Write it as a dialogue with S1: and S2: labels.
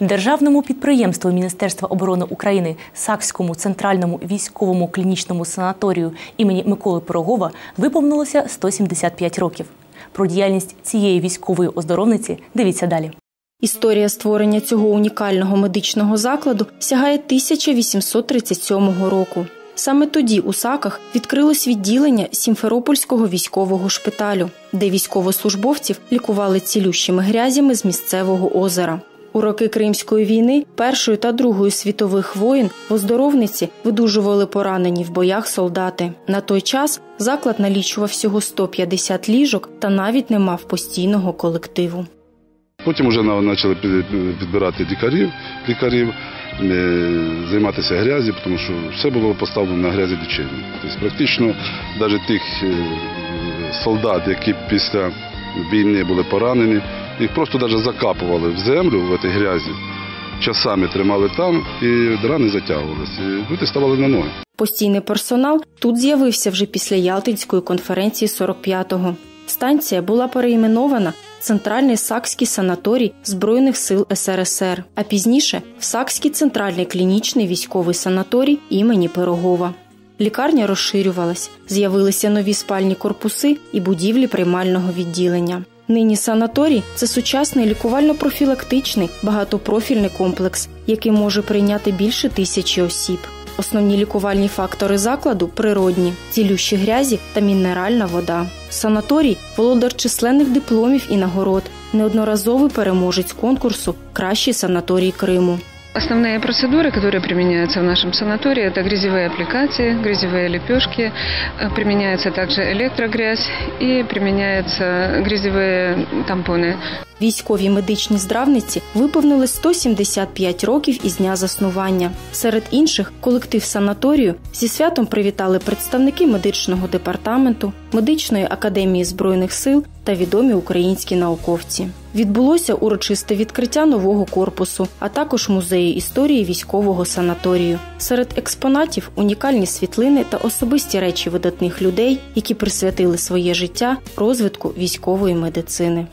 S1: Державному підприємству Міністерства оборони України Сакському центральному військовому клінічному санаторію імені Миколи Пирогова виповнилося 175 років. Про діяльність цієї військової оздоровниці дивіться далі.
S2: Історія створення цього унікального медичного закладу сягає 1837 року. Саме тоді у Саках відкрилось відділення Сімферопольського військового шпиталю, де військовослужбовців лікували цілющими грязями з місцевого озера. У роки Кримської війни, Першої та Другої світових воєн в оздоровниці видужували поранені в боях солдати. На той час заклад налічував всього 150 ліжок та навіть не мав постійного колективу.
S3: Потім вже почали підбирати лікарів, лікарів е, займатися грязі, тому що все було поставлено на грязі лічильні. Тобто практично навіть тих е, солдат, які після війни були поранені, їх просто навіть закапували в землю в цій грязі, часами тримали там і рани затягувалися. І Люди ставали на ноги.
S2: Постійний персонал тут з'явився вже після Ялтинської конференції 45-го. Станція була переіменована Центральний Сакський санаторій Збройних сил СРСР, а пізніше в Сакський центральний клінічний військовий санаторій імені Пирогова. Лікарня розширювалась, з'явилися нові спальні корпуси і будівлі приймального відділення. Нині санаторій це сучасний лікувально-профілактичний багатопрофільний комплекс, який може прийняти більше тисячі осіб. Основні лікувальні фактори закладу природні, цілющі грязі та мінеральна вода. Санаторій володар численних дипломів і нагород, неодноразовий переможець конкурсу Кращий санаторій Криму.
S4: Основные процедуры, которые применяются в нашем санатории, это грязевые аппликации, грязевые лепешки, э, применяется также электрогрязь и применяются грязевые тампоны.
S2: Військовій медичній здравниці виповнили 175 років із дня заснування. Серед інших колектив санаторію зі святом привітали представники медичного департаменту, медичної академії збройних сил та відомі українські науковці. Відбулося урочисте відкриття нового корпусу, а також музею історії військового санаторію. Серед експонатів унікальні світлини та особисті речі видатних людей, які присвятили своє життя розвитку військової медицини.